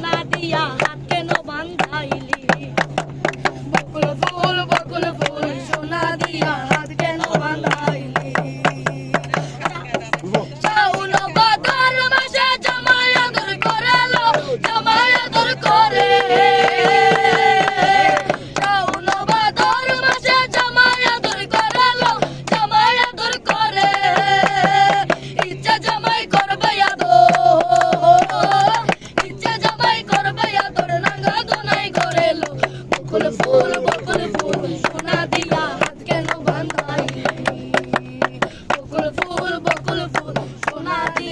Nga.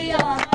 Yeah.